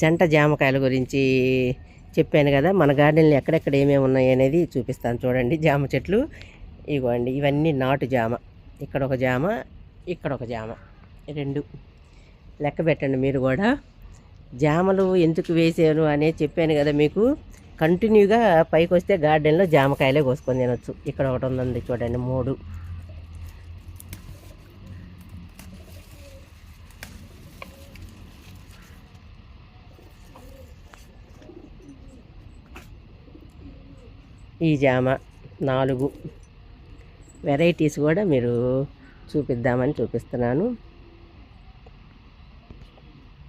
జంట జామకాయల గురించి చెప్పాను కదా మన గార్డెన్లో ఎక్కడెక్కడ ఏమేమి ఉన్నాయి అనేది చూపిస్తాను. చూడండి జామ చెట్లు ఇవ్వండి. ఇవన్నీ నాటు జామ. ఇక్కడ ఒక జామ ఇక్కడ ఒక జామ. రెండు లెక్క పెట్టండి మీరు కూడా. జామలు ఎందుకు వేసాను అనేది చెప్పాను కదా మీకు. కంటిన్యూగా పైకి వస్తే గార్డెన్లో జామకాయలే కోసుకొని తినొచ్చు. ఇక్కడ ఒకటి ఉందండి చూడండి మూడు. ఈ జామ నాలుగు వెరైటీస్ కూడా మీరు చూపిద్దామని చూపిస్తున్నాను.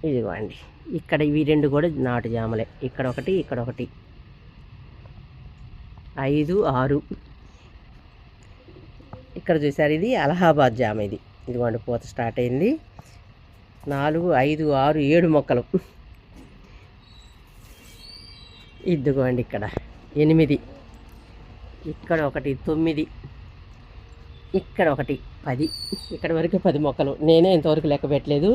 ఇదిగోండి. ఇక్కడ ఇవి రెండు కూడా నాటు జామలే. ఇక్కడ ఒకటి ఇక్కడ ఒకటి. ఐదు ఆరు. ఇక్కడ చూసారు ఇది అలహాబాద్ జామ ఇది. ఇదిగోండి పూత స్టార్ట్ అయింది. నాలుగు ఐదు ఆరు ఏడు మొక్కలు. ఇదిగోండి ఇక్కడ. ఎనిమిది. ఇక్కడ ఒకటి తొమ్మిది ఇక్కడ ఒకటి పది ఇక్కడ వరకు పది మొక్కలు. నేనే ఇంతవరకు లెక్క పెట్టలేదు.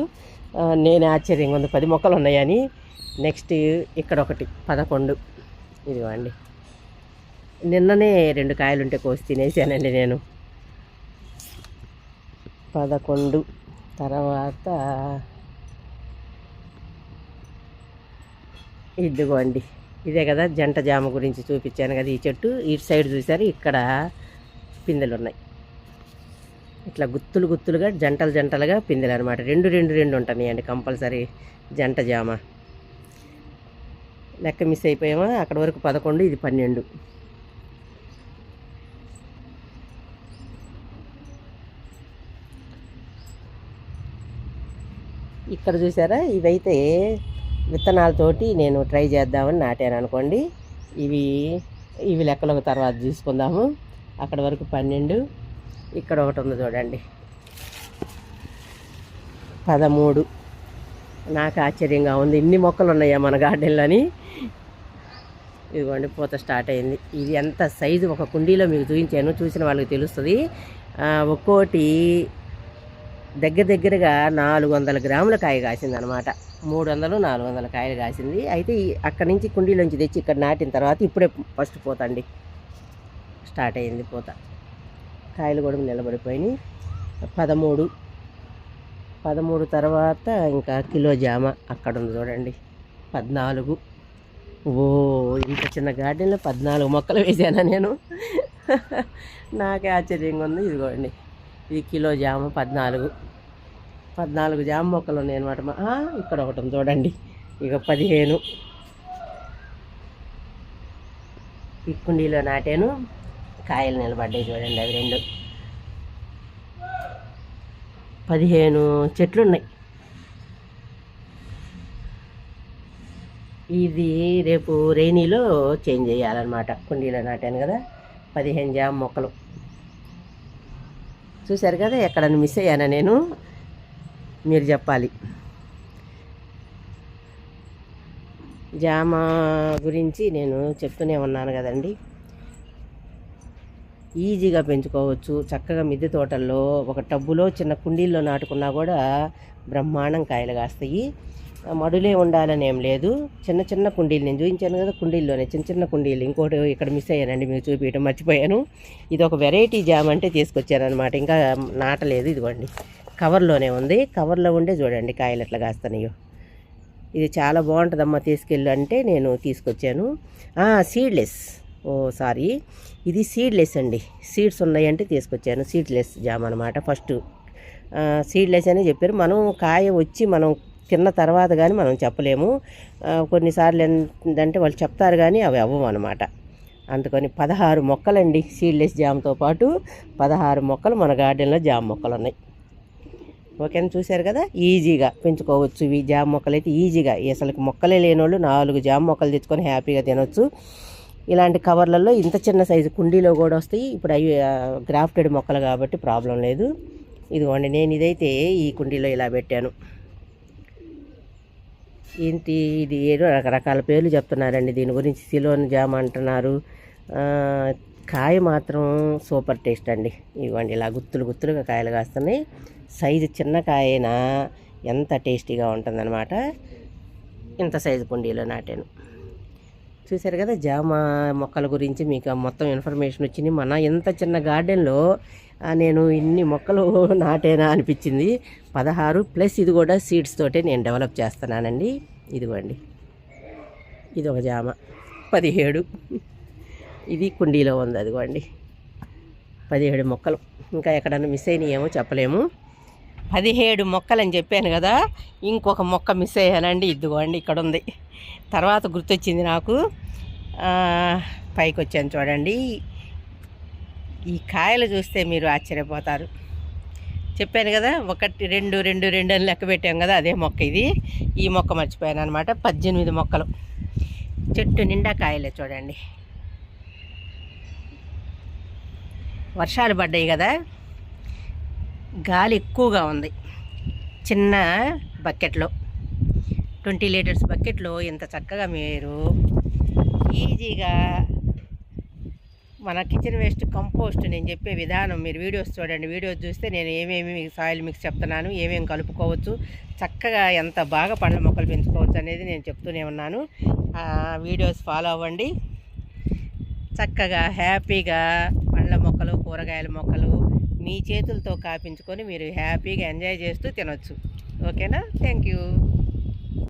నేనే ఆశ్చర్యంగా ఉంది. పది మొక్కలు ఉన్నాయని. నెక్స్ట్ ఇక్కడ ఒకటి పదకొండు. ఇదిగోండి. నిన్ననే రెండు కాయలు ఉంటే కోసి తినేసానండి నేను. పదకొండు. తర్వాత ఇదిగోండి. ఇదే కదా జంట జామ గురించి చూపించాను కదా ఈ చెట్టు. ఇటు సైడ్ చూసారు ఇక్కడ పిందెలు ఉన్నాయి ఇట్లా గుత్తులు గుత్తులుగా జంటలు జంటలుగా పిందెలు అనమాట రెండు రెండు రెండు ఉంటున్నాయండి కంపల్సరీ జంట జామ. లెక్క మిస్ అయిపోయామా? అక్కడ వరకు పదకొండు ఇది పన్నెండు. ఇక్కడ చూసారా? ఇవైతే విత్తనాలతోటి నేను ట్రై చేద్దామని నాటాను అనుకోండి. ఇవి ఇవి లెక్కలకు తర్వాత తీసుకుందాము అక్కడ వరకు పన్నెండు ఇక్కడ ఒకటి ఉంది చూడండి. పదమూడు. నాకు ఆశ్చర్యంగా ఉంది. ఇన్ని మొక్కలు ఉన్నాయా మన గార్డెన్లోని? ఇదిగోండి పూత స్టార్ట్ అయింది. ఇది ఎంత సైజు? ఒక కుండీలో మీకు చూపించాను. చూసిన వాళ్ళకి తెలుస్తుంది. ఒక్కోటి దగ్గర దగ్గరగా నాలుగు వందల గ్రాముల కాయ కాసింది అనమాట మూడు వందలు నాలుగు వందల కాయలు కాసింది. అయితే ఈ అక్కడి నుంచి కుండీలోంచి తెచ్చి ఇక్కడ నాటిన తర్వాత ఇప్పుడే ఫస్ట్ పోతండి. స్టార్ట్ అయింది పోత. కాయలు కూడా నిలబడిపోయినాయి. పదమూడు పదమూడు తర్వాత ఇంకా కిలో జామ అక్కడ ఉంది చూడండి. పద్నాలుగు. ఓ ఇంత చిన్న గార్డెన్లో పద్నాలుగు మొక్కలు వేసానా నేను. నాకే ఆశ్చర్యంగా ఉంది ఇదిగోండి. ఇది కిలో జామ పద్నాలుగు. పద్నాలుగు జామ మొక్కలు ఉన్నాయి అనమాట ఇక్కడ ఒకటి చూడండి. ఇక పదిహేను. ఈ కుండీలో నాటాను. కాయలు నిలబడ్డాయి చూడండి అవి రెండు. పదిహేను చెట్లు ఉన్నాయి. ఇది రేపు రైనీలో చేంజ్ చేయాలన్నమాట. కుండీలో నాటాను కదా. పదిహేను జామ మొక్కలు. చూశారు కదా ఎక్కడన్నా మిస్ అయ్యానా నేను? మీరు చెప్పాలి. జామ గురించి నేను చెప్తూనే ఉన్నాను కదండి. ఈజీగా పెంచుకోవచ్చు. చక్కగా మిద్దె తోటల్లో ఒక టబ్బులో చిన్న కుండీల్లో నాటుకున్నా కూడా బ్రహ్మాండం కాయలు కాస్తాయి. మడులే ఉండాలని ఏం లేదు. చిన్న చిన్న కుండీలు నేను చూపించాను కదా కుండీల్లోనే చిన్న చిన్న కుండీలు. ఇంకోటి ఇక్కడ మిస్ అయ్యానండి మీకు చూపించడం మర్చిపోయాను. ఇది ఒక వెరైటీ జామ్ అంటే తీసుకొచ్చారనమాట ఇంకా నాటలేదు ఇదిగోండి. కవర్లోనే ఉంది. కవర్లో ఉండే చూడండి కాయలు ఎట్లా కాస్తున్నాయో. ఇది చాలా బాగుంటుందమ్మా తీసుకెళ్ళు అంటే నేను తీసుకొచ్చాను. Seedless oh sorry. ఇది సీడ్లెస్ అండి. సీడ్స్ ఉన్నాయంటే తీసుకొచ్చాను. సీడ్లెస్ జామ్ అనమాట ఫస్ట్ సీడ్లెస్ అని చెప్పారు. మనం కాయ వచ్చి మనం తిన్న తర్వాత కానీ మనం చెప్పలేము. కొన్నిసార్లు ఏంటంటే వాళ్ళు చెప్తారు కానీ అవి అవ్వవు అనమాట అందుకని పదహారు మొక్కలండి సీడ్లెస్ జామ్తో పాటు పదహారు మొక్కలు మన గార్డెన్లో జామ్ మొక్కలు ఉన్నాయి ఓకేనా? చూశారు కదా? ఈజీగా పెంచుకోవచ్చు. ఇవి జామ మొక్కలు అయితే ఈజీగా అసలు మొక్కలే లేని వాళ్ళు నాలుగు జామ మొక్కలు తెచ్చుకొని హ్యాపీగా తినొచ్చు. ఇలాంటి కవర్లలో ఇంత చిన్న సైజు కుండీలో కూడా వస్తాయి. ఇప్పుడు అవి గ్రాఫ్టెడ్ మొక్కలు కాబట్టి ప్రాబ్లం లేదు. ఇదిగోండి నేను ఇదైతే ఈ కుండీలో ఇలా పెట్టాను. ఏంటి ఇది ఏదో రకరకాల పేర్లు చెప్తున్నారండి. దీని గురించి సిలోన్ జామ అంటున్నారు. కాయ మాత్రం సూపర్ టేస్ట్ అండి. ఇవ్వండి ఇలా గుత్తులు గుత్తులుగా కాయలు కాస్తున్నాయి. సైజు చిన్న కాయైనా ఎంత టేస్టీగా ఉంటుందన్నమాట. ఇంత సైజు కుండీలో నాటాను. చూశారు కదా జామ మొక్కల గురించి మీకు మొత్తం ఇన్ఫర్మేషన్ వచ్చింది. మన ఇంత చిన్న గార్డెన్లో నేను ఇన్ని మొక్కలు నాటేనా అనిపించింది. పదహారు ప్లస్ ఇది కూడా సీడ్స్ తోటే నేను డెవలప్ చేస్తున్నానండి. ఇదిగోండి. ఇది ఒక జామ. పదిహేడు. ఇది కుండీలో ఉంది అదిగోండి. పదిహేడు మొక్కలు. ఇంకా ఎక్కడన్నా మిస్ అయినాయేమో చెప్పలేము. పదిహేడు మొక్కలు అని చెప్పాను కదా ఇంకొక మొక్క మిస్ అయ్యానండి. ఇదిగోండి ఇక్కడ ఉంది తర్వాత గుర్తొచ్చింది నాకు. పైకి వచ్చాను చూడండి. ఈ కాయలు చూస్తే మీరు ఆశ్చర్యపోతారు. చెప్పాను కదా ఒకటి రెండు రెండు రెండు అని లెక్క పెట్టాం కదా అదే మొక్క ఇది. ఈ మొక్క మర్చిపోయాను అనమాట పద్దెనిమిది మొక్కలు. చెట్టు నిండా కాయలే చూడండి. వర్షాలు పడ్డాయి కదా. గాలి ఎక్కువగా ఉంది. చిన్న బకెట్లో. ట్వంటీ లీటర్స్ బకెట్లో ఇంత చక్కగా మీరు ఈజీగా మన కిచెన్ వేస్ట్ కంపోస్ట్ నేను చెప్పే విధానం. మీరు వీడియోస్ చూడండి. వీడియోస్ చూస్తే నేను ఏమేమి మీకు సాయిల్ మిక్స్ చెప్తున్నాను ఏమేమి కలుపుకోవచ్చు చక్కగా ఎంత బాగా పండ్ల మొక్కలు పెంచుకోవచ్చు అనేది నేను చెప్తూనే ఉన్నాను. వీడియోస్ ఫాలో అవ్వండి. చక్కగా హ్యాపీగా పండ్ల మొక్కలు కూరగాయల మొక్కలు మీ చేతులతో కాపించుకొని మీరు హ్యాపీగా ఎంజాయ్ చేస్తూ తినొచ్చు. ఓకేనా? Thank you